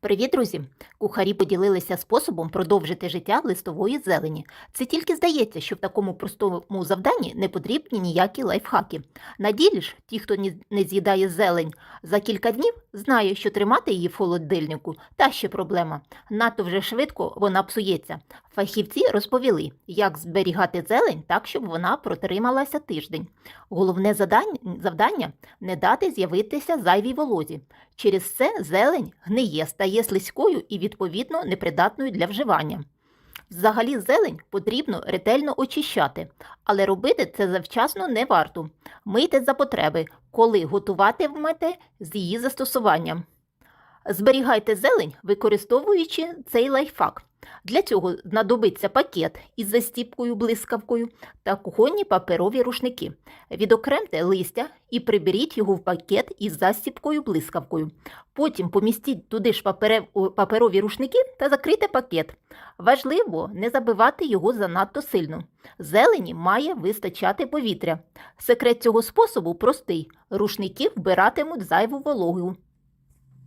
Привіт, друзі! Кухарі поділилися способом продовжити життя листової зелені. Це тільки здається, що в такому простому завданні не потрібні ніякі лайфхаки. На ділі ж, ті, хто не з'їдає зелень за кілька днів, знає, що тримати її в холодильнику та ще проблема. Надто вже швидко вона псується. Фахівці розповіли, як зберігати зелень так, щоб вона протрималася тиждень. Головне завдання не дати з'явитися зайвій волозі. Через це зелень гниє, стає слизькою і, відповідно, непридатною для вживання. Взагалі зелень потрібно ретельно очищати, але робити це завчасно не варто. Мийте за потреби, коли готуватимете з її застосуванням. Зберігайте зелень, використовуючи цей лайфхак. Для цього знадобиться пакет із застіпкою блискавкою та кухонні паперові рушники. Відокремте листя і приберіть його в пакет із застіпкою блискавкою. Потім помістіть туди ж паперові рушники та закрийте пакет. Важливо не забивати його занадто сильно. Зелені має вистачати повітря. Секрет цього способу простий: рушники вбиратимуть зайву вологу.